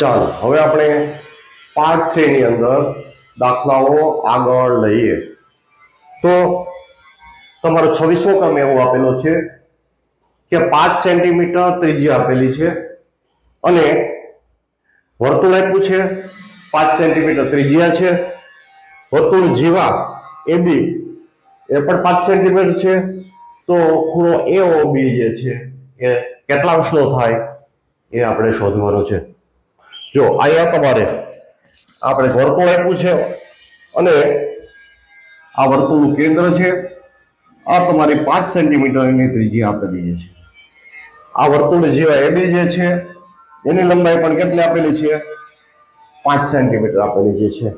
ચાલો, હવે આપણે પાર્ટ થ્રીની અંદર દાખલાઓ આગળ લઈએ. તો તમારો છવ્વીસમો ક્રમ એવો આપેલો છે કે પાંચ સેન્ટીમીટર ત્રિજ્યા આપેલી છે અને વર્તુળ આપ્યું છે, પાંચ સેન્ટીમીટર ત્રિજ્યા છે. વર્તુળ જીવા એ બી, એ પણ પાંચ સેન્ટીમીટર છે. તો ખૂણો એ ઓ બી જે છે એ કેટલા અંશનો થાય એ આપણે શોધવાનો છે. જો અહીંયા તમારે આપણે વર્તુળ આપ્યું છે અને આ વર્તુળનું કેન્દ્ર છે. આ તમારી પાંચ સેન્ટીમીટરની ત્રિજ્યા આપેલી છે. આ વર્તુળ જેવા એબી જે છે, એની લંબાઈ પણ કેટલી આપેલી છે? પાંચ સેન્ટીમીટર આપેલી જે છે.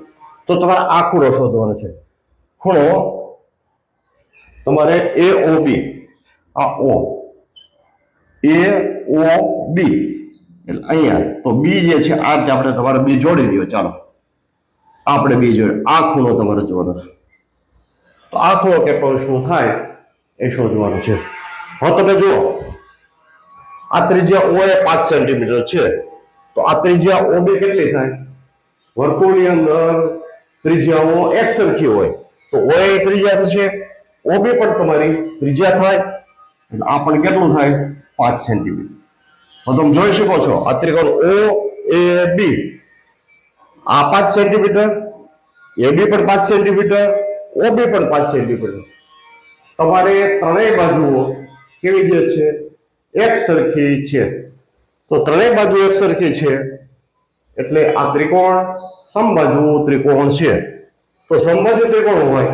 તો તમારે આ ખૂણો શોધવાનો છે. ખૂણો તમારે એ ઓ બી આ ઓ એ ઓ બી એટલે અહીંયા તો બી જે છે, આ રીતે આપણે તમારે બી જોડી દો, ચાલો. આપણે બી જોડે, આ ખૂણો તમારે જોવાનો છે. તો આ ખૂણો કેટલો શું થાય એ શોધવાનું છે. હવે તમે જુઓ, આ ત્રિજ્યા ઓ એ પાંચ સેન્ટીમીટર છે. તો આ ત્રિજ્યા ઓ બી કેટલી થાય? વર્તુળની અંદર ત્રિજ્યાઓ એક સરખી હોય. તો ઓ એ ત્રિજ્યા થશે. ઓ બી પણ તમારી ત્રિજ્યા થાય. એટલે આ પણ કેટલું થાય? પાંચ સેન્ટીમીટર તમે જોઈ શકો છો. આ ત્રિકોણ ઓ એ બી આ પાંચ સેન્ટીમીટર એ બી પણ પાંચ સેન્ટીમીટર ઓ બી પણ પાંચ સેન્ટીમીટર તમારે ત્રણેય બાજુઓ કેવી જે છે? એક સરખી છે. તો ત્રણેય બાજુ એક સરખી છે. એટલે આ ત્રિકોણ સમબાજુ ત્રિકોણ છે. તો સમબાજુ ત્રિકોણ હોય.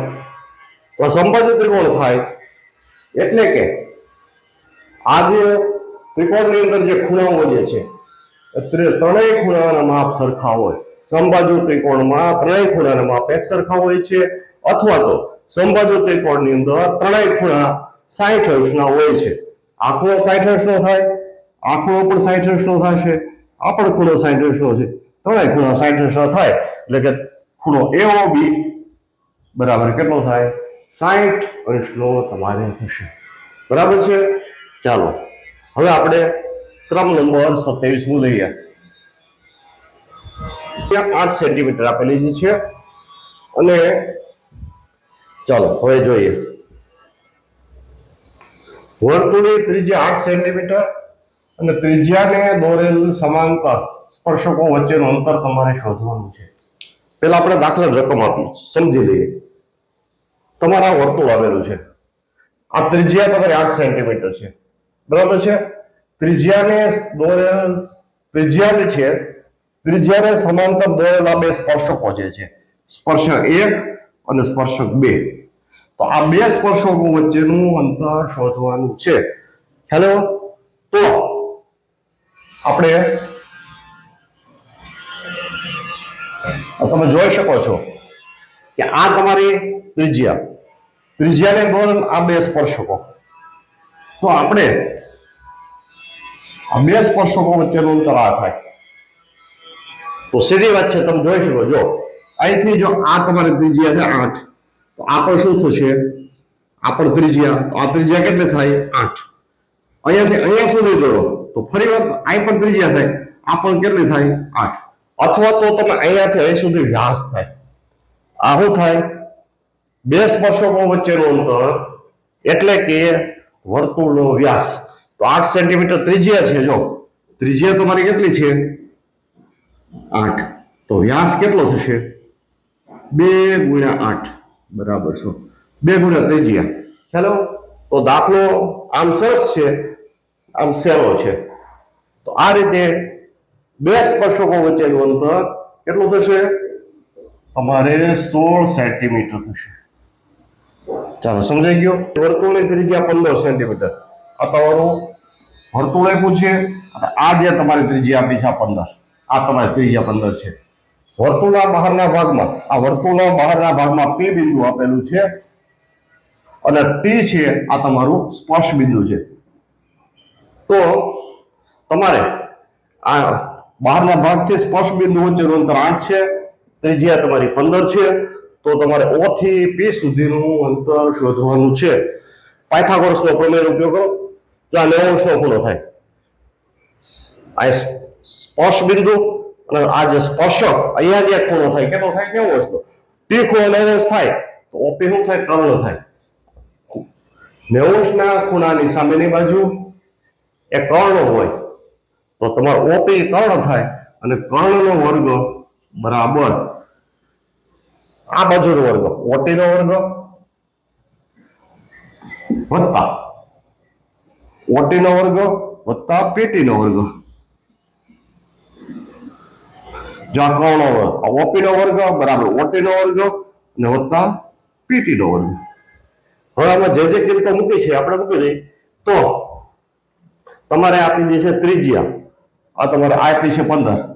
તો સમબાજુ ત્રિકોણ થાય. એટલે કે આ જે ત્રિકોણની અંદર જે ખૂણાઓ જે છે ત્રે- ત્રણેય ખૂણાના માપ સરખા હોય. સંબાજુ ત્રિકોણમાં ત્રણેય ખૂણાના માપ એક સરખા હોય છે, અથવા તો સંબાજુ ત્રિકોણની અંદર ત્રણેય ખૂણા સાઠ અંશના હોય છે. આ ખૂણો સાઠ અંશનો થાય, આ પણ સાઠ અંશનો થશે, આ પણ ખૂણો સાઠ અંશનો છે. ત્રણેય ખૂણા સાઠ અંશના થાય, એટલે કે ખૂણો એવો બી બરાબર કેટલો થાય? સાઠ અંશનો તમારે થશે. બરાબર છે? ચાલો. હવે આપણે ક્રમ નંબર સત્યાવીસમું લઈએ. ત્યાં આઠ સેન્ટીમીટર આપેલી છે. અને ચાલો, હવે જોઈએ. વર્તુળની ત્રિજ્યા આઠ સેન્ટીમીટર અને ત્રિજ્યાને દોરેલ સમાંતર સ્પર્શકો વચ્ચેનું અંતર તમારે શોધવાનું છે. પેલા આપણે દાખલા રકમ આપી, સમજી લઈએ. તમારા વર્તુળ આવેલું છે. આ ત્રિજ્યા તમારી આઠ સેન્ટીમીટર છે. બરાબર છે? ત્રિજ્યાને દોરેલ ત્રિજ્યાને છે, ત્રિજ્યાને સમાંતર દોરેલા બે સ્પર્શકો જે છે. સ્પર્શક એક અને સ્પર્શક બે. તો આ બે સ્પર્શકો વચ્ચેનું અંતર શોધવાનું છે. હેલો? તો આપણે તમે જોઈ શકો છો કે આ તમારી ત્રિજ્યા. ત્રિજ્યાને દોરેલ આ બે સ્પર્શકો. તો આપણે બે સ્પર્શકો વચ્ચેનું અંતર આ થાય. તો સીધી વાત છે, તમે જોઈ શકો, જો, અહીંથી જો આ તમારી ત્રિજ્યા છે આઠ, તો આ પણ શું થશે? આ પણ ત્રિજ્યા, તો આ ત્રિજ્યા કેટલી થાય? આઠ. અહીંયાથી અહીંયા સુધી દોરો તો ફરી વાર અહીં પણ ત્રિજ્યા થાય, આ પણ કેટલી થાય? આઠ. અથવા તો તમે અહીંયાથી અહીં સુધી વ્યાસ થાય. આ શું થાય? બે સ્પર્શકો વચ્ચેનું અંતર, એટલે કે વર્તુળનો વ્યાસ. તો આઠ સેન્ટીમીટર ત્રિજ્યા છે, જો. ત્રિજ્યા તમારી કેટલી છે? આઠ. તો વ્યાસ કેટલો થશે? બે ગુણ્યા આઠ. બરાબર છો. બે ગુણ્યા ત્રિજ્યા. ખ્યાલો તો દાખલો આમ સરસ છે, આમ સેરો છે. તો આ રીતે બે સ્પર્શકો વચ્ચેનું અંતર કેટલું થશે? અમારે સોળ સેન્ટીમીટર થશે. ચાલો, સમજાઈ ગયો? વર્તુળની ત્રિજ્યા પંદર સેન્ટીમીટર. આ તમારું વર્તુળ આપ્યું છે? અને આ જે તમારી ત્રિજ્યા આપી છે આ પંદર. આ તમારી ત્રિજ્યા પંદર છે. વર્તુળના બહારના ભાગમાં, આ વર્તુળના બહારના ભાગમાં પી બિંદુ આપેલું છે. અને ટી છે આ તમારું સ્પર્શ બિંદુ છે. તો તમારે આ બહારના ભાગથી સ્પર્શ બિંદુ વચ્ચેનું અંતર આઠ છે. ત્રિજ્યા તમારી પંદર છે. તો તમારે ઓ થી પી સુધીનું અંતર શોધવાનું છે. પાયથાગોરસનો પ્રમેયનો ઉપયોગ કરો. તો આ નેવું અંશનો ખૂણો થાય. આ સ્પર્શ બિંદુ અને આ જે સ્પર્શક, અહીંયા જે ખૂણો થાય? કેટલો થાય? કેવો વસ્તુ ટી ખૂણો નેવું થાય. તો ઓપી શું થાય? કર્ણ થાય. નેવું ખૂણાની સામેની બાજુ એ કર્ણ હોય. તો તમારો ઓપી કર્ણ થાય અને કર્ણનો વર્ગ બરાબર આ બાજુનો વર્ગ. ઓટીનો વર્ગ. વત્તા. ઓટીનો વર્ગ, વત્તા પીટીનો વર્ગ. જો આ કર્ણનો વર્ગ. ઓપીનો વર્ગ, બરાબર. ઓટીનો વર્ગ અને વત્તા પીટીનો વર્ગ. હવે આમાં જે જે કિંમતો મૂકી છે, આપણે મૂકી દઈએ. તો તમારે આપી દે છે ત્રિજ્યા. આ તમારે આપી છે પંદર.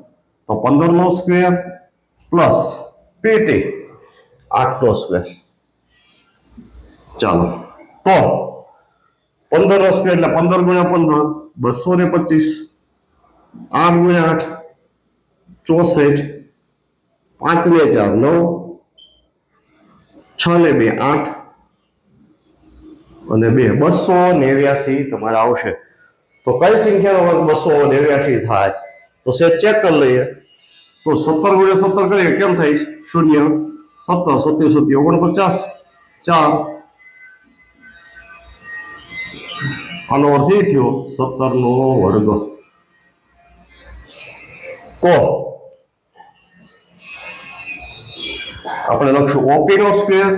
તો પંદર નો સ્ક્વેર પ્લસ પીટી. આઠ સ્ક્વેર ચાલો. તો પંદર નો સ્ક્વેર એટલે પંદર ગુણ્યા પંદર, બસો ને પચીસ. આઠ ગુણ્યા આઠ, ચોસઠ, પાંચ ને ચાર, નવ, છ ને બે, આઠ અને બે. બસો નેવ્યાસી તમારે આવશે. તો કઈ સંખ્યાનો વર્ગ બસો નેવ્યાસી થાય? તો સે ચેક કરી લઈએ. તો સત્તર ગુણ્યા સત્તર કરીએ, કેમ થાય? શૂન્ય. સત્તર સત્ય સત્ય ઓગણપચાસ ચાર આનો અર્થ એ થયો સત્તર નો વર્ગ કો આપણે લખશું ઓપી નો સ્ક્વેર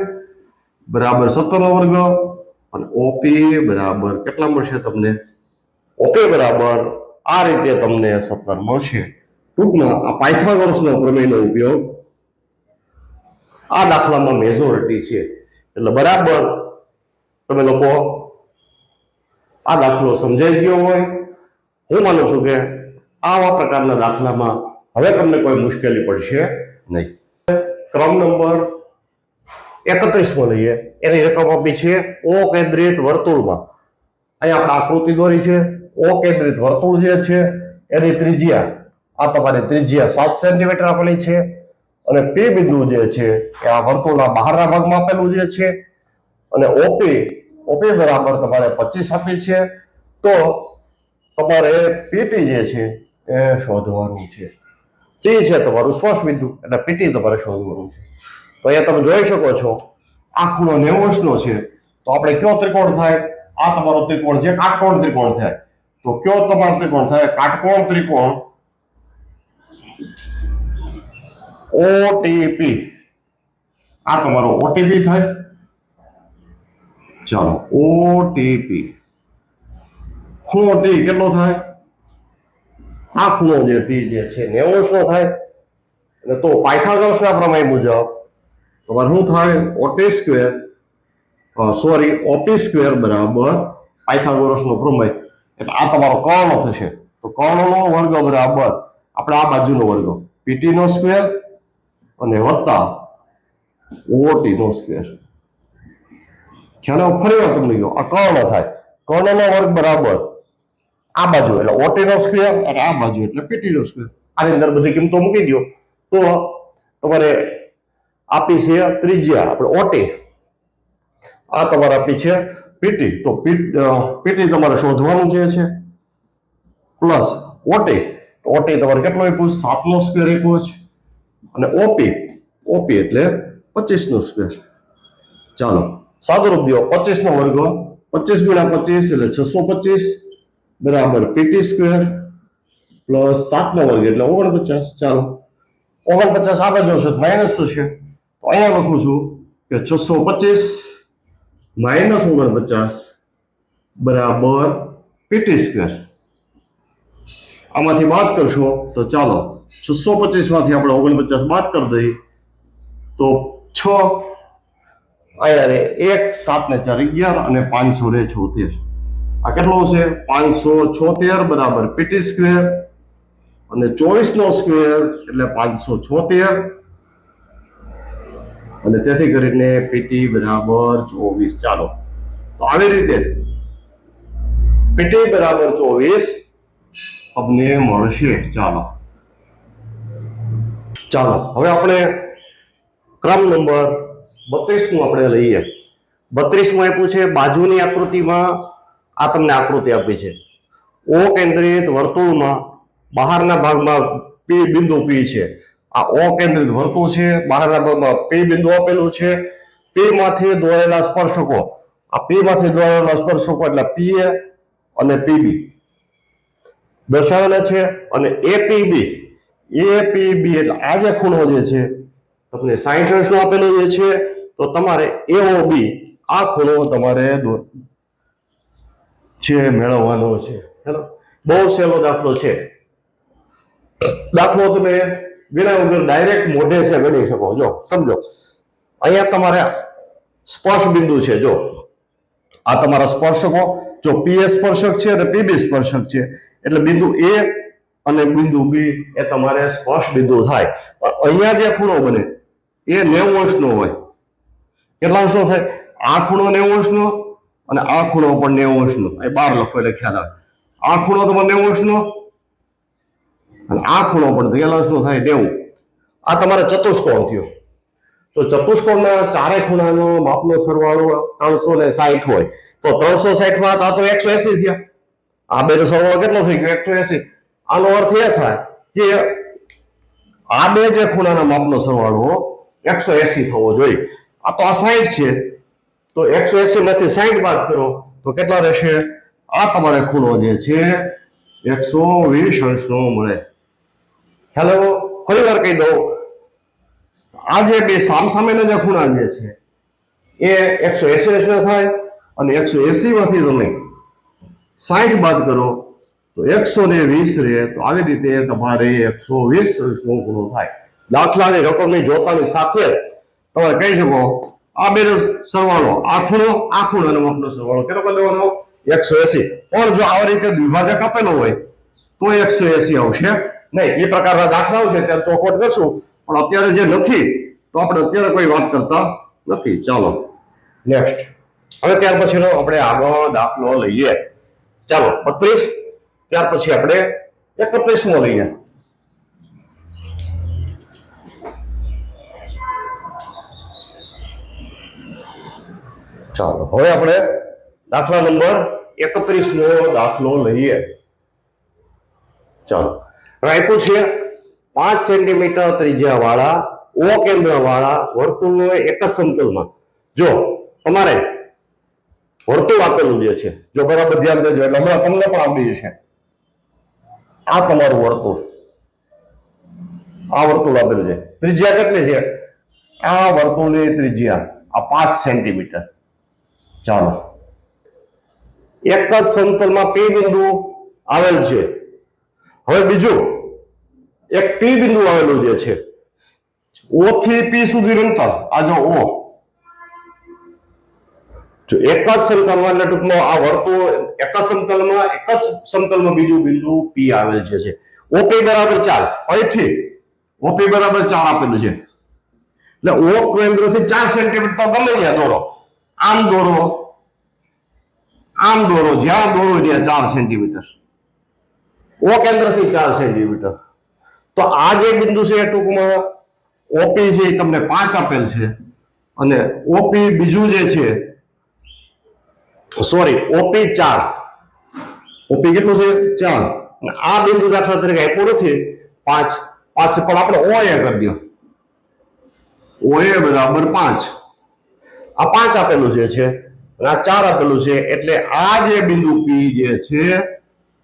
બરાબર સત્તર નો વર્ગ અને ઓપી બરાબર કેટલા મળશે તમને ઓપી બરાબર આ રીતે તમને સત્તર મળશે ટૂંકમાં આ પાયથાગોરસનો પ્રમેયનો ઉપયોગ આ દાખલામાં મેજોરિટી છે. એટલે બરાબર તમે લોકો આ દાખલો સમજાઈ ગયો હોય. હું માનું છું કે આવા પ્રકારના દાખલામાં હવે તમને કોઈ મુશ્કેલી પડશે નહીં. ક્રમ નંબર એકત્રીસમાં લઈએ. એની રકમ આપી છે ઓ કેન્દ્રિત વર્તુળમાં. અહીંયા આપણે આકૃતિ દોરી છે. ઓ કેન્દ્રિત વર્તુળ જે છે, એની ત્રિજ્યા, આ તમારી ત્રિજ્યા સાત સેન્ટીમીટર આપેલી છે. અને પી બિંદુ જે છે, એ આ વર્તુળના બહારના ભાગમાં આપેલું જે છે, અને ઓપી ઓપી બરાબર તમારે પચીસ આપી છે, તો તમારે પીટી જે છે, એ શોધવાનું છે. ટી છે તમારું સ્પર્શ બિંદુ, એટલે પીટી તમારે શોધવાનું છે. તો અહીંયા તમે જોઈ શકો છો, આ ખૂણો નેવું છે, તો આપણે કયો ત્રિકોણ થાય? આ તમારો ત્રિકોણ છે, કાટકોણ ત્રિકોણ થાય. તો કયો તમારો ત્રિકોણ થાય? કાટકોણ ત્રિકોણ ઓટીપી આ તમારો ઓટીપી થાય? ચાલો ઓટીપી ખૂણો ટી કેટલો થાય? આ ખૂણો જે ટી જે છે નેવું નો થાય? અને તો પાયથાગોરસના પ્રમેય મુજબ તમારે શું થાય? OT square sorry OP square બરાબર પાયથાગોરસનો પ્રમેય. એટલે આ તમારો કર્ણ થશે. તો કર્ણનો વર્ગ બરાબર. આપણે આ બાજુનો વર્ગ. પીટી નો સ્ક્વેર અને વત્તા ઓટી નો સ્ક્વેર ખ્યાલ ફરી વાર તમને કહ્યું આ કર્ણ થાય કર્ણનો વર્ગ બરાબર આ બાજુ એટલે ઓટી નો સ્ક્વેર અને આ બાજુ એટલે પીટીનો સ્ક્વેર આની અંદર બધી કિંમતો મૂકી દો તો તમારે આપી છે ત્રિજ્યા આપણે ઓટી આ તમારે આપી છે પીટી તો પીટી તમારે શોધવાનું જે છે. પ્લસ ઓટી ઓટી તમારે કેટલો આપ્યું સાતનો સ્ક્વેર આપ્યો છે. અને ઓપી ઓપી એટલે પચીસનો સ્ક્વેર ચાલો સાદુરૂપ દો પચીસનો વર્ગ, પચીસ ગુણ્યા પચીસ એટલે છસો પચીસ બરાબર પીટી સ્ક્વેર પ્લસ સાતનો વર્ગ એટલે ઓગણપચાસ. ચાલો, ઓગણપચાસ આગળ જોશે માઇનસ થશે. તો અહીંયા લખું છું કે છસો પચીસ માઇનસ ઓગણપચાસ બરાબર પીટી સ્ક્વેર આમાંથી વાત કરશો તો ચાલો છસો પચીસમાંથી આપણે ઓગણપચાસ બાદ કરી દઈએ. તો છ અહીંયા એક, સાત ને ચાર અગિયાર અને પાંચસો ને છોતેર. આ કેટલો છે? પાંચસો છોતેર બરાબર પીટી સ્ક્વેર અને ચોવીસ નો સ્ક્વેર એટલે પાંચસો છોતેર. અને તેથી કરીને પીટી બરાબર ચોવીસ. ચાલો. તો આવી રીતે પીટી બરાબર ચોવીસ અમને મળશે. ચાલો. ચાલો, હવે આપણે ક્રમ નંબર બત્રીસનું આપણે લઈએ. બત્રીસમાં આપ્યું છે, બાજુની આકૃતિમાં આ તમને આકૃતિ આપી છે. ઓ કેન્દ્રિત વર્તુળમાં બહારના ભાગમાં પી બિંદુ પી છે. આ ઓ કેન્દ્રિત વર્તુળ છે, બહારના ભાગમાં પી બિંદુ આપેલું છે. પી માંથી દોરેલા સ્પર્શકો. આ પી માંથી દોરેલા સ્પર્શકો એટલે પી એ અને પીબી દર્શાવેલા છે અને એપીબી એપીબી એટલે આ જે ખૂણો જે છે, તમને સાઈઠ અંશનો આપેલો જે છે, તો તમારે એઓ બી આ ખૂણો તમારે છે મેળવવાનો છે. હેલો? બહુ સહેલો દાખલો છે. દાખલો તમે વિના વગર ડાયરેક્ટ મોઢે છે ગણી શકો. જો, સમજો. અહીંયા તમારે સ્પર્શ બિંદુ છે, જો. આ તમારા સ્પર્શકો, જો પીએ સ્પર્શક છે અને પીબી સ્પર્શક છે. એટલે બિંદુ એ અને બિંદુ બી એ તમારે સ્પર્શ બિંદુ થાય. અહીંયા જે ખૂણો બને, એ નેવું અંશનો હોય. કેટલા અંશનો થાય? આ ખૂણો નેવું અંશનો અને આ ખૂણો પણ નેવું અંશનો. એ બાર લખો એટલે ખ્યાલ આવે. આ ખૂણો તમારે નેવું અંશનો અને આ ખૂણો પણ કેટલા અંશનો થાય? નેવું. આ તમારે ચતુષ્કોણ થયો. તો ચતુષ્કોણના ચારે ખૂણાનો માપનો સરવાળો ત્રણસો ને સાઠ હોય. તો ત્રણસો સાઠમાં આ તો એકસો એસી થયા. આ બે સરવાળો કેટલો થઈ ગયો? એકસો એસી. આનો અર્થ એ થાય કે આ બે જે ખૂણાના માપનો સરવાળો એકસો એસી થવો જોઈએ. આ તો આ સાઠ છે. તો એકસો એસી માંથી સાઠ બાદ કરો, તો કેટલા રહેશે? આ તમારે ખૂણો જે છે, એકસો વીસ અંશનો મળે. હેલો ફરી વાર કહી દઉં, આ જે બે સામસામેના જે ખૂણા જે છે, એ એકસો એસી અંશના થાય અને એકસો એસી માંથી તમે સાઠ બાદ કરો તો એકસો ને વીસ રહે તો આવી રીતે તમારે એકસો વીસ ગુણો થાય. દાખલાની રકમની જોતાની સાથે તમે કહી શકો, આ બે સરવાળો આ ખૂણો અને માપનો સરવાળો કેટલો કરી એકસો એસી. પણ જો આવી રીતે દ્વિભાજક આપેલો હોય, તો એકસો એસી આવશે. નહીં, એ પ્રકારના દાખલાઓ છે, ત્યારે ચોખવટ કરશું. પણ અત્યારે જે નથી, તો આપણે અત્યારે કોઈ વાત કરતા નથી. ચાલો નેક્સ્ટ હવે ત્યાર પછીનો આપણે આગળ દાખલો લઈએ. ચાલો, બત્રીસ. ત્યાર પછી આપણે એકત્રીસમો લઈએ. ચાલો, હવે આપણે દાખલા નંબર એકત્રીસ નો દાખલો લઈએ. ચાલો રાખ્યું છે પાંચ સેન્ટીમીટર ત્રિજ્યા વાળા ઓ કેન્દ્ર વાળા વર્તુળનો એક જ સમતલમાં. જો, તમારે વર્તુળ આપેલું જે છે, જો બરાબર ધ્યાન દેજો, એટલે હમણાં તમને પણ આવડી જશે આ તમારું વર્તુળ. આ વર્તુળ આપેલું છે. ત્રિજ્યા કેટલી છે? આ વર્તુળની ત્રિજ્યા આ પાંચ સેન્ટીમીટર. ચાલો. એક જ સમતલમાં પી બિંદુ આવેલ છે. હવે બીજું, એક પી બિંદુ આવેલું જે છે. ઓ થી પી સુધી અંતર આ જો ઓ જો એક જ સમતલમાં, એટલે ટૂંકમાં આ વર્તુળ એક જ સમતલમાં, એક જ સમતલમાં બીજું બિંદુ પી આવેલ છે. ઓપી બરાબર ચાર. અહીંથી ઓપી બરાબર ચાર આપેલું છે. એટલે ઓ કેન્દ્રથી ચાર સેન્ટીમીટર તો ગમે ત્યાં દોરો. આમ દોરો. આમ દોરો. જ્યાં દોરો ત્યાં ચાર સેન્ટીમીટર ઓ કેન્દ્રથી ચાર સેન્ટીમીટર તો આ જે બિંદુ છે એ ટૂંકમાં ઓપી છે એ તમને પાંચ આપેલ છે અને ઓપી બીજું જે છે સોરી ઓપી ચાર. ઓપી કેટલું છે? ચાર. આ બિંદુ દાખલા તરીકે આપ્યો નથી. પાંચ. પાસે પણ આપણે ઓએ કરી દો. ઓએ બરાબર પાંચ. આ પાંચ આપેલું જે છે, અને આ ચાર આપેલું છે, એટલે આ જે બિંદુ પી જે છે,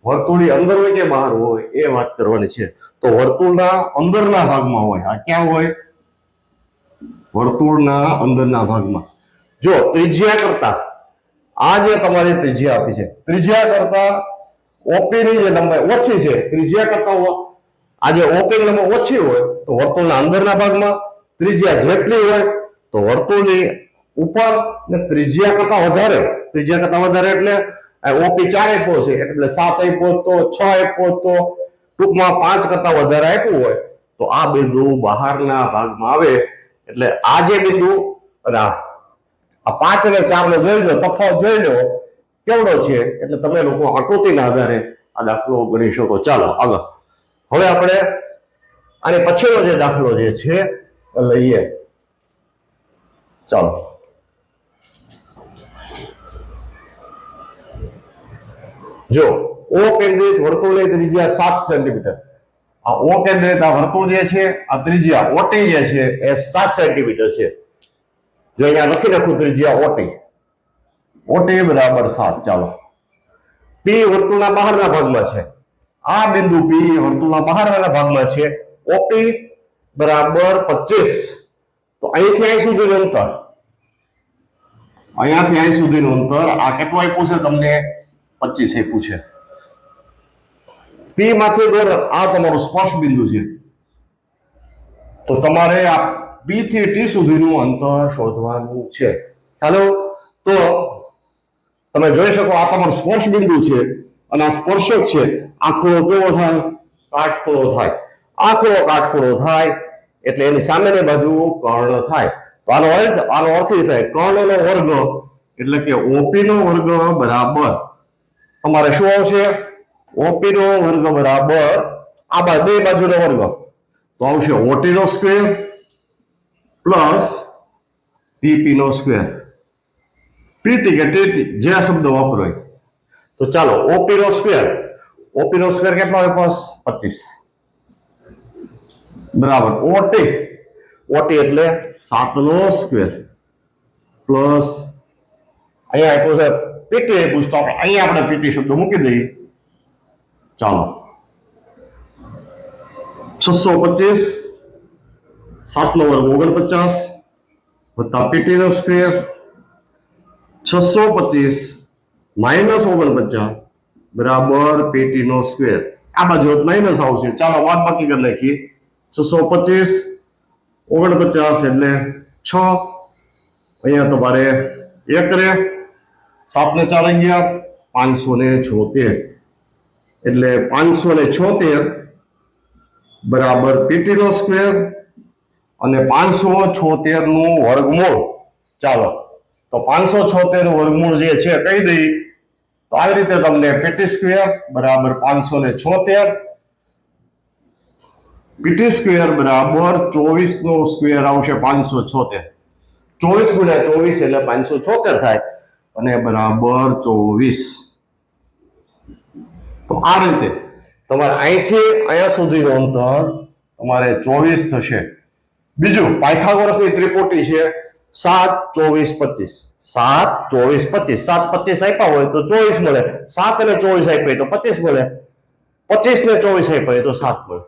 વર્તુળની અંદર હોય કે બહાર હોય, એ વાત કરવાની છે. તો વર્તુળના અંદરના ભાગમાં હોય. આ ક્યાં હોય? વર્તુળના અંદરના ભાગમાં. જો ત્રિજ્યા કરતા આ જે તમારી ત્રિજ્યા આપી છે, ત્રિજ્યા કરતા ઓપી ની જે લંબાઈ ઓછી છે, ત્રિજ્યા કરતા આ જે ઓપી ની લંબાઈ ઓછી હોય તો વર્તુળના અંદરના ભાગમાં ત્રિજ્યા જેટલી હોય તો વર્તુળની ઉપર ને ત્રિજ્યા કરતા વધારે ત્રિજ્યા કરતા વધારે એટલે ઓપી ચાર આપ્યો છે, એટલે સાત આપ્યો તો છ આપ્યો તો ટૂંકમાં પાંચ કરતા વધારે આપ્યું હોય તો આ બિંદુ બહારના ભાગમાં આવે. એટલે આ જે બિંદુ અને આ પાંચ અને ચાર ને જોઈ લો, તફાવત જોઈ લો, કેવડો છે? એટલે તમે લોકો આકૃતિના આધારે આ દાખલો ગણી શકો. ચાલો, આગળ. હવે આપણે અને પછીનો જે દાખલો જે છે લઈએ. ચાલો. જો, ઓ કેન્દ્રિત વર્તુળની ત્રિજ્યા સાત સેન્ટીમીટર. આ ઓ કેન્દ્રિત આ વર્તુળ જે છે, આ ત્રિજ્યા ઓટી જે છે, એ સાત સેન્ટીમીટર છે. જો અહીંયા લખી નાખું ત્રિજ્યા ઓટી. ઓટી બરાબર સાત, ચાલો. પી વર્તુળના બહારના ભાગમાં છે. આ બિંદુ પી વર્તુળના બહારના ભાગમાં છે. ઓપી બરાબર પચીસ. તો અહીંથી અહીં સુધીનું અંતર. અહીંયાથી અહીં સુધીનું અંતર. આ કેટલું આપ્યું છે તમને? પચીસ આપ્યું છે. પી માંથી આ તમારું સ્પર્શ બિંદુ છે. તો તમારે આ પી થી ટી સુધીનું અંતર શોધવાનું છે. હેલો તો તમે જોઈ શકો આ તમારું સ્પર્શ બિંદુ છે અને આ સ્પર્શક છે. આખો કેવો થાય? કાટખૂણો થાય. આખો કાટખૂણો થાય એટલે એની સામેની બાજુ કર્ણ થાય. તો આનો અર્થ આનો અર્થ એ થાય કર્ણનો વર્ગ એટલે કે ઓપી નો વર્ગ બરાબર. તમારે શું આવશે? ઓપી નો વર્ગ બરાબર. આ બા બે બાજુનો વર્ગ. તો આવશે ઓટી નો સ્ક્વેર પ્લસ પીપી નો સ્ક્વેર પીટી કે ટીટી જે શબ્દ વાપરો તો ચાલો ઓપી નો સ્ક્વેર ઓપી નો સ્ક્વેર કેટલો આવે? બસ પચીસ. બરાબર. ઓટી ઓટી એટલે સાત નો સ્ક્વેર પ્લસ અહીંયા આપ્યું છે પીટી આપ્યું તો આપણે અહીંયા આપણે પીટી શબ્દ મૂકી દઈએ. ચાલો. છસો પચીસ. સાતનો વર્ગ ઓગણપચાસ વત્તા પીટી નો સ્ક્વેર, છસો પચીસ, માઇનસ ઓગણપચાસ, બરાબર પીટી નો સ્ક્વેર. આ બાજુ માઇનસ આવશે. ચાલો વાત બાકી કરી નાખીએ. છસો પચીસ, ઓગણપચાસ એટલે છ. અહીંયા તમારે એક રે સાત ને ચાર અગિયાર, પાંચસો ને છોતેર. એટલે પાંચસો ને છોતેર બરાબર પીટીનો સ્ક્વેર અને પાંચસો છોતેરનું વર્ગમૂળ. ચાલો, તો પાંચસો છોતેર વર્ગમૂળ જે છે કહી દઈ. તો આવી રીતે તમને પીટી સ્ક્વેર બરાબર પાંચસો ને છોતેર પીટી સ્ક્વેર બરાબર ચોવીસ નો સ્ક્વેર આવશે પાંચસો છોતેર. ચોવીસ ગુણ્યા ચોવીસ એટલે પાંચસો છોતેર થાય અને બરાબર ચોવીસ. તો આ રીતે તમારે અહીંથી અહીંયા સુધીનું અંતર તમારે ચોવીસ થશે. બીજું, પાયથાગોરસની ત્રિપુટી છે સાત, ચોવીસ, પચીસ. સાત, ચોવીસ, પચીસ. સાત, પચીસ આપ્યા હોય તો ચોવીસ મળે. સાત અને ચોવીસ આપ્યા તો પચીસ મળે. પચીસ ને ચોવીસ આપ્યા તો સાત મળે.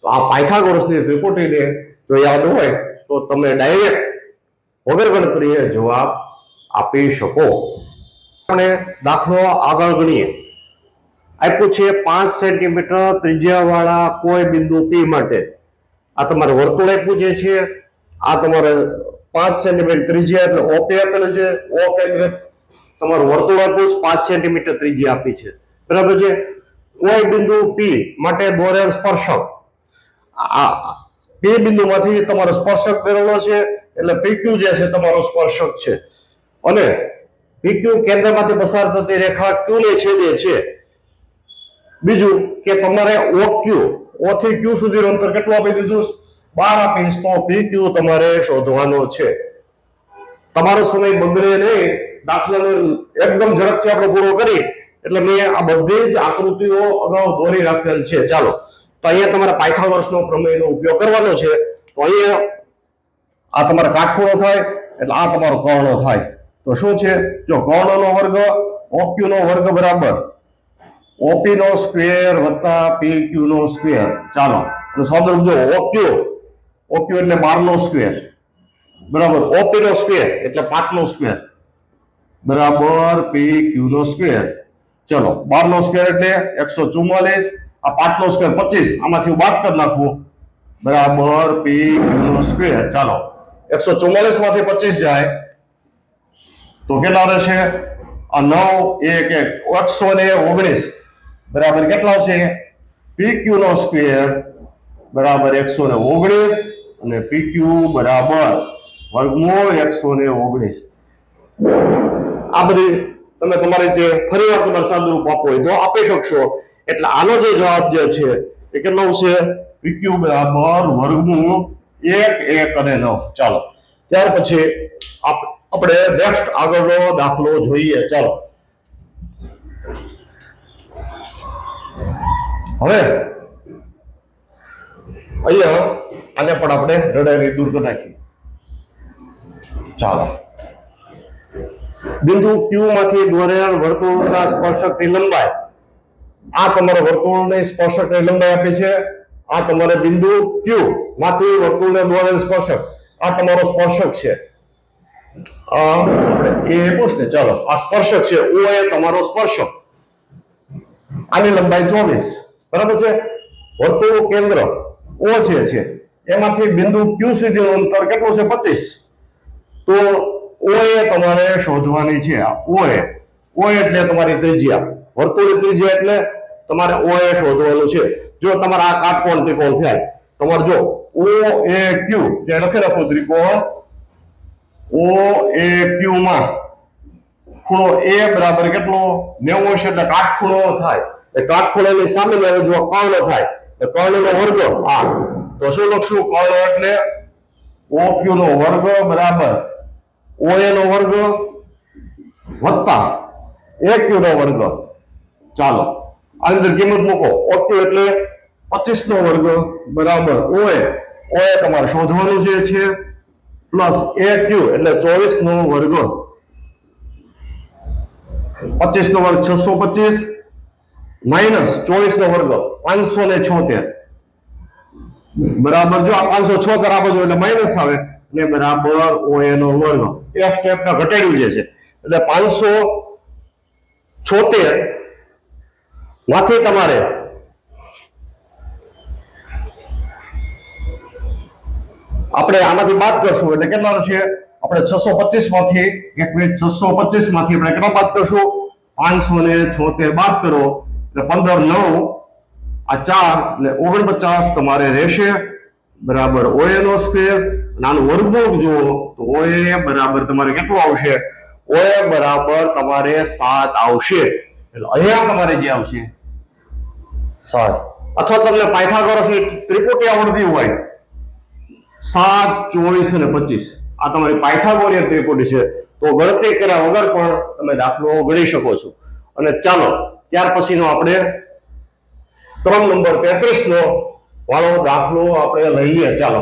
તો આ પાયથાગોરસની ત્રિપુટીને જો યાદ હોય તો તમે ડાયરેક્ટ વગર ગણતરીએ જવાબ આપી શકો. આપણે દાખલો આગળ ગણીએ. આપ્યું છે પાંચ સેન્ટીમીટર ત્રિજ્યાવાળા કોઈ બિંદુ પી માટે. આ તમારે વર્તુળ આપ્યું જે છે, આ તમારે પાંચ સેન્ટીમીટર ત્રિજ્યા, એટલે ઓપે આપેલું છે ઓ કેન્દ્ર તમારું વર્તુળ આપ્યું પાંચ સેન્ટીમીટર ત્રિજ્યા આપી છે. બરાબર છે? કોઈ બિંદુ પી માટે દોરેલ સ્પર્શક. આ પી બિંદુમાંથી તમારો સ્પર્શક દોરેલો છે, એટલે પીક્યુ જે છે તમારો સ્પર્શક છે. અને પીક્યુ કેન્દ્રમાંથી પસાર થતી રેખા ક્યુ ને છેદે છે. બીજું કે તમારે ઓ ક્યુ ઓ થી ક્યુ સુધીનું અંતર કેટલું આપી દીધું? બાર આપીશ તો પી ક્યુ તમારે શોધવાનો છે. તમારો સમય બગડે નહીં. દાખલાનો એકદમ ઝડપથી આપણે પૂરો કરી. એટલે મેં આ બધી જ આકૃતિઓ અગાઉ દોરી રાખેલ છે. ચાલો. તો અહીંયા તમારા તમારે વર્ષનો પ્રમેયનો ઉપયોગ કરવાનો છે. તો અહીંયા આ તમારો કાટખૂણો થાય, એટલે આ તમારો કર્ણ થાય. તો શું છે? જો કર્ણનો વર્ગ ઓક્યુ નો વર્ગ બરાબર ઓપી નો સ્ક્વેર વત્તા પી ક્યુ નો સ્ક્વેર ચાલો સંદર્ભ જો ઓક્યુ ઓક્યુ એટલે બાર નો સ્ક્વેર બરાબર ઓપી નો સ્ક્વેર એટલે પાંચ નો સ્ક્વેર બરાબર પી ક્યુ નો સ્ક્વેર ચલો બાર નો સ્ક્વેર એટલે એકસો ચુમ્માલીસ, આ પાંચ નો સ્ક્વેર પચીસ. આમાંથી હું બાદ કરી નાખવું બરાબર પી ક્યુ નો સ્ક્વેર ચાલો, એકસો ચુમ્માલીસમાંથી પચીસ જાય. તો કેટલા રહેશે? આ નવ, એક એક. એકસો ને ઓગણીસ. બરાબર કેટલા છે? પીક્યુ નો સ્ક્વેર બરાબર એકસો ને ઓગણીસ અને પીક્યુ બરાબર વર્ગમૂળ એકસો ને ઓગણીસ. આ બધી તમે તમારી રીતે ફરી વાર તમારે સાદુરૂપ આપો હોય તો આપી શકશો. એટલે આનો જે જવાબ જે છે એ કેટલો છે? પીક્યુ બરાબર વર્ગમૂળ એક એક અને નવ. ચાલો. ત્યાર પછી આપ- આપણે નેક્સ્ટ આગળનો દાખલો જોઈએ. ચાલો. હવે, અહીંયા આને પણ આપણે હૃદયની દૂર કરી નાખીએ. ચાલો. બિંદુ ક્યુ માંથી દોરેલ વર્તુળના સ્પર્શકની લંબાઈ. આ તમારે વર્તુળની સ્પર્શકની લંબાઈ આપી છે. આ તમારે બિંદુ ક્યુ માંથી વર્તુળને દોરેલ સ્પર્શક. આ તમારો સ્પર્શક છે. આપણે એ પૂછ ચાલો, આ સ્પર્શક છે. ઓ એ તમારો સ્પર્શક. આની લંબાઈ ચોવીસ. બરાબર છે? વર્તુળ કેન્દ્ર ઓ જે છે, એમાંથી બિંદુ ક્યુ સુધીનું અંતર કેટલું છે? પચીસ. તો ઓ એ તમારે શોધવાની છે ઓ એ. એટલે તમારી ત્રિજ્યા. વર્તુળની ત્રિજ્યા એટલે તમારે ઓ એ શોધવાનું છે. જો તમારે આ કાટકોણ ત્રિકોણ થાય, તમારે જો ઓ એ ક્યુ જે લખી રાખો ત્રિકોણ, ઓ એ ક્યુ માં ખૂણો એ બરાબર કેટલો? નેવું અંશ એટલે કાટખૂણો થાય. કાટખૂણાની સામે જો કર્ણ થાય એ કર્ણનો વર્ગ આ. તો શું લખશું? કર્ણ એટલે ઓ ક્યુ નો વર્ગ બરાબર ઓએ નો વર્ગ વત્તા એક્યુ ક્યુ નો વર્ગ. ચાલો આની અંદર કિંમત મૂકો. ઓ ક્યુ એટલે પચીસ નો વર્ગ બરાબર ઓએ ઓએ તમારે શોધવાનું જે છે, પ્લસ એક્યુ ક્યુ એટલે ચોવીસ નો વર્ગ. પચીસ નો વર્ગ છસો પચીસ. માઇનસ ચોવીસ નો વર્ગ પાંચસો ને છોતેર. બરાબર જો આ પાંચસો છ કરાવો જો એટલે માઇનસ આવે. ને બરાબર ઓ એનો વર્ગ એક સ્ટેપ ના ઘટાડ્યું જે છે. એટલે પાંચસો છોતેરમાંથી તમારે. આપણે આમાંથી બાદ કરશું. એટલે કેટલા છે આપણે છસો પચીસમાંથી એક મિનિટ છસો પચીસમાંથી આપણે કેટલા બાદ કરશું? પાંચસો ને છોતેર બાદ કરો. એટલે પંદર નવ આ ચાર એટલે ઓગણપચાસ તમારે રહેશે, બરાબર ઓએ નો સ્ક્વેર અને આનું વર્ગમૂળ જુઓ તો ઓએ બરાબર તમારે કેટલું આવશે? ઓએ બરાબર તમારે સાત આવશે. એટલે અહીંયા તમારે જે આવશે? સાત. અથવા તમને પાયથાગોરસની ત્રિપુટી આવડતી હોય, સાત, ચોવીસ અને પચીસ. આ તમારી પાયથાગોરિયન ત્રિપુટી છે. તો ગણતરી કર્યા વગર પણ તમે દાખલો ગણી શકો છો. અને ચાલો ત્યાર પછીનો આપણે ક્રમ નંબર તેત્રીસ નો વાળો દાખલો આપણે લઈએ. ચાલો.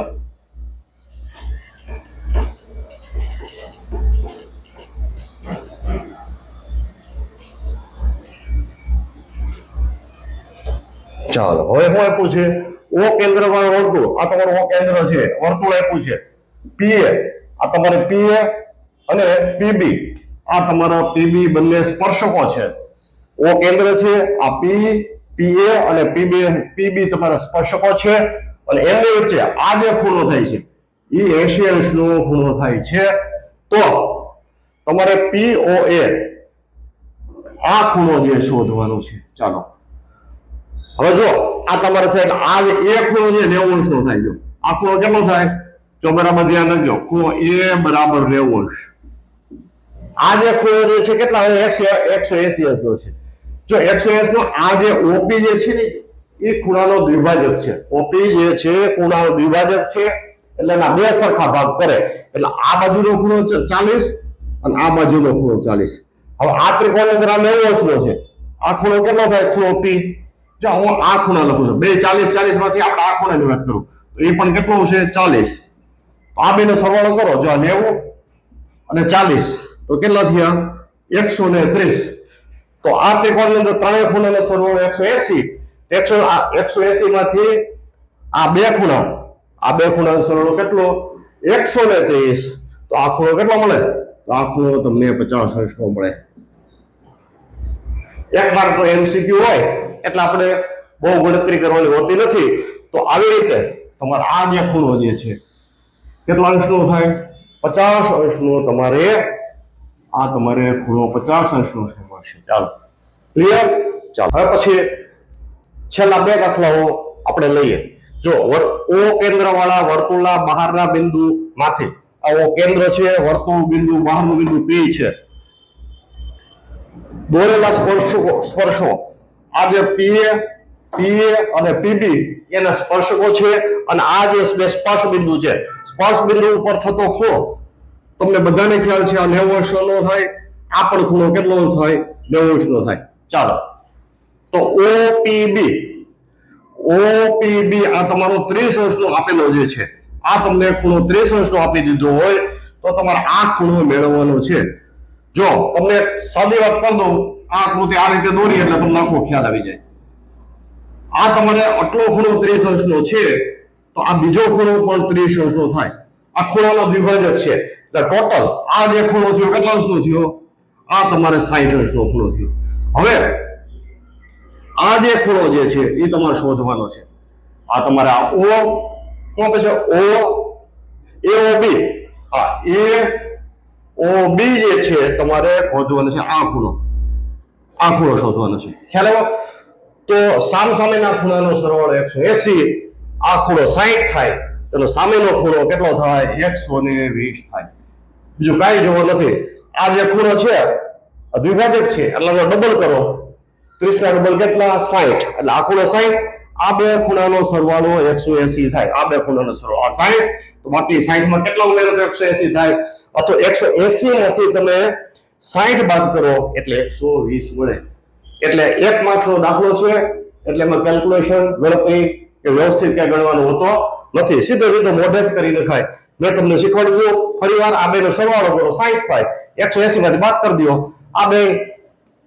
ચાલો, હવે શું આપ્યું છે? ઓ કેન્દ્ર વાળું વર્તુળ. આ તમારું ઓ કેન્દ્ર છે. વર્તુળ આપ્યું છે. પીએ આ તમારે પીએ અને પીબી આ તમારા પીબી બંને સ્પર્શકો છે. ઓ કેન્દ્ર છે, આ પી પીએ અને પીબી પીબી તમારા સ્પર્શકો છે. અને એમની વચ્ચે આ જે ખૂણો થાય છે એ એસી અંશનો ખૂણો થાય છે. તો તમારે પીઓએ એ આ ખૂણો જે શોધવાનો છે. ચાલો. હવે જો, આ તમારે છે, એટલે આ એ ખૂણો જે નેવું અંશનો થાય જો આ ખૂણો કેટલો થાય? બરાબર ધ્યાન રાખજો. ખૂણો એ બરાબર નેવું અંશ આ જે ખૂણો જે છે, કેટલા? એકસો એકસો એસી અંશનો છે. જો એકસો એસ નો આ જે ઓપી જે છે ને, એ ખૂણાનો દ્વિભાજક છે. ઓપી જે છે, ખૂણાનો દ્વિભાજક છે, એટલે એના બે સરખા ભાગ કરે. એટલે આ બાજુનો ખૂણો ચાલીસ અને આ બાજુનો ખૂણો ચાલીસ. હવે આ ત્રિકોણ આ નેવું અંશનો છે. આ ખૂણો કેટલો થાય? ખૂણો પી જો હું આ ખૂણા લખું છું. બે ચાલીસ ચાલીસમાંથી આપણે આ ખૂણાની વાત કરું. તો એ પણ કેટલો છે ચાલીસ. આ બેનો સરવાળો કરો. જો નેવું અને ચાલીસ. તો કેટલા થયા? એકસો ને ત્રીસ. તો આ ત્રિકોણની અંદર ત્રણેય ખૂણાનો સરવાળો એકસો એસી. એકસો એકસો એસી માંથી આ બે ખૂણા. આ બે ખૂણાનો સરવાળો કેટલો? એકસો ને ત્રીસ. તો આ ખૂણો કેટલો મળે? તો આ ખૂણો તમને પચાસ અંશનો મળે. એક માર્ક તો એમસીક્યુ હોય, એટલે આપણે બહુ ગણતરી કરવાની હોતી નથી. તો આવી રીતે તમારે આ જે ખૂણો જે છે, કેટલા અંશનો થાય? પચાસ અંશનો તમારે આ તમારે ખૂણો પચાસ અંશનો મળશે ચાલો. ક્લિયર ચાલો. હવે પછી છેલ્લા બે દાખલાઓ આપણે લઈએ. જો ઓ કેન્દ્ર વાળા વર્તુળના બહારના બિંદુ માંથી આ ઓ કેન્દ્ર છે વર્તુળ બિંદુ બહારનું બિંદુ પી છે. દોરેલા સ્પર્શકો સ્પર્શો આ જે પીએ પીએ અને પીબી એના સ્પર્શકો છે અને આ જે સ્પર્શ બિંદુ છે. સ્પર્શ બિંદુ ઉપર થતો ખૂણો તમને બધાને ખ્યાલ છે આ નેવું અંશનો થાય, આ પણ ખૂણો કેટલો થાય? નેવું અંશનો થાય. ચાલો. તો ઓપીબી ઓપીબી આ તમારો ત્રીસ અંશનો આપેલો જે છે, આ તમને ખૂણો ત્રીસ અંશનો આપી દીધો હોય, તો તમારે આ ખૂણો મેળવવાનો છે. જો, તમને સાદી વાત કરી દઉં, આ આકૃતિ આ રીતે દોરી એટલે તમને આખો ખ્યાલ આવી જાય. આ તમારે આટલો ખૂણો ત્રીસ અંશનો છે, તો આ બીજો ખૂણો પણ ત્રીસ અંશનો થાય. આ ખૂણાનો દ્વિભાજક છે. ટોટલ આ જે ખૂણો થયો કેટલા અંશનો થયો? આ તમારે સાઈઠ અંશનો ખૂણો થયો. હવે, આ જે ખૂણો જે છે, એ તમારે શોધવાનો છે. આ તમારે આ ઓ, શું કહે છે? ઓ એ ઓ બી હા એ ઓ બી જે છે, તમારે શોધવાનો છે આ ખૂણો. આ ખૂણો શોધવાનો છે. ખ્યાલ આવ્યો? તો સામ સામેના ખૂણાનો સરવાળો એકસો એસી, આ ખૂણો સાઈઠ થાય. એનો સામેનો ખૂણો કેટલો થાય? એકસો ને વીસ થાય. બીજું કાંઈ જોવો નથી. આ જે ખૂણો છે દ્વિભાજક છે, એટલે ડબલ કરો. ત્રીસ ના ડબલ કેટલા? સાહીઠ. એટલે આ ખૂણો સાહીઠ, આ બે ખૂણાનો સરવાળો એકસો એસી થાય. આ બે ખૂણાનો સરવાળો, આ સાહીઠ. તો બાકી સાહીઠમાં કેટલા ઉમેરો તો એકસો એસી થાય? અથવા એકસો એસી માંથી તમે સાહીઠ બાદ કરો, એટલે એકસો વીસ મળે એટલે એક માર્ક્સનો દાખલો છે, એટલે એમાં કેલ્ક્યુલેશન ગણતરી કે વ્યવસ્થિત ક્યાં ગણવાનો હોતો નથી. સીધો સીધો મોઢે જ કરી નખાય. મેં તમને શીખવાડ્યું ફરી વાર આ બેનો સરવાળો કરો સાહીઠ થાય, એકસો એસી માંથી બાદ કરી દો. આ બે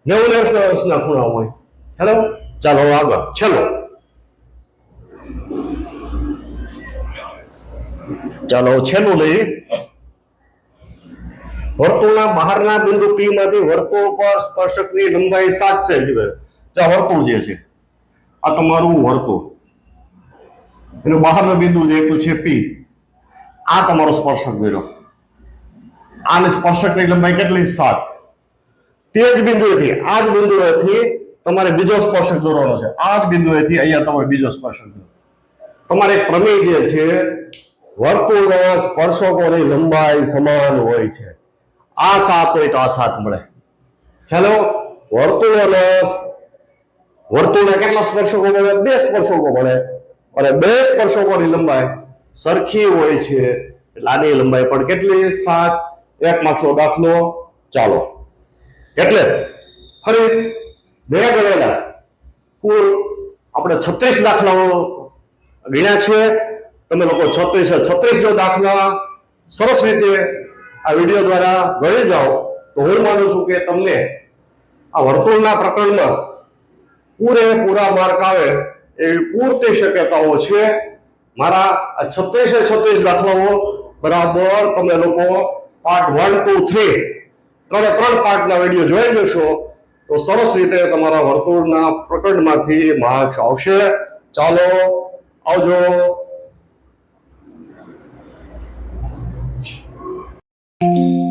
નેવું વર્ષના ખૂણા હોય. હેલો? ચાલો આગળ. છેલ્લો. ચાલો છેલ્લું લઈ વર્તુળના બહારના બિંદુ પી માંથી વર્તુળ પર સ્પર્શકની લંબાઈ સાત સેન્ટીમીટર. આ વર્તુળ જે છે, આ તમારું વર્તુળ. એનું બહારનું બિંદુ જે એટલું છે P. આ તમારો સ્પર્શક દોર્યો આને સ્પર્શકની લંબાઈ કેટલી? સાત. તે જ બિંદુએથી, આ જ બિંદુએથી તમારે બીજો સ્પર્શક દોરવાનો છે. આ જ બિંદુએથી અહીંયા તમારે બીજો સ્પર્શક દોરો તમારે એક પ્રમેય જે છે વર્તુળના સ્પર્શકોની લંબાઈ સમાન હોય છે. આ સાત હોય તો આ સાત મળે. વર્તુળ વર્તુળોના વર્તુળના કેટલા સ્પર્શકો મળે? બે સ્પર્શકો મળે. અને બે સ્પર્શકોની લંબાઈ સરખી હોય છે. એટલે આની લંબાઈ પણ કેટલી? સાત. એક માર્ક્સનો દાખલો. ચાલો. એટલે ફરી બે ગણેલા. કુલ આપણે છત્રીસ દાખલાઓ ગણ્યા છે. તમે લોકો છત્રીસ છત્રીસ જો દાખલા સરસ રીતે આ વીડિયો દ્વારા ગણી જાઓ, તો હું માનું છું કે તમને આ વર્તુળના પ્રકરણમાં પૂરેપૂરા માર્ક આવે એવી પૂરતી શક્યતાઓ છે. મારા છત્રીસે છત્રીસ દાખલાઓ બરાબર તમે લોકો પાર્ટ વન ટુ થ્રી ત્રણે ત્રણ પાર્ટના વીડિયો જોઈ લેશો તો સરસ રીતે તમારા વર્તુળના પ્રકરણમાંથી માર્ક્સ આવશે. ચાલો, આવજો. thank you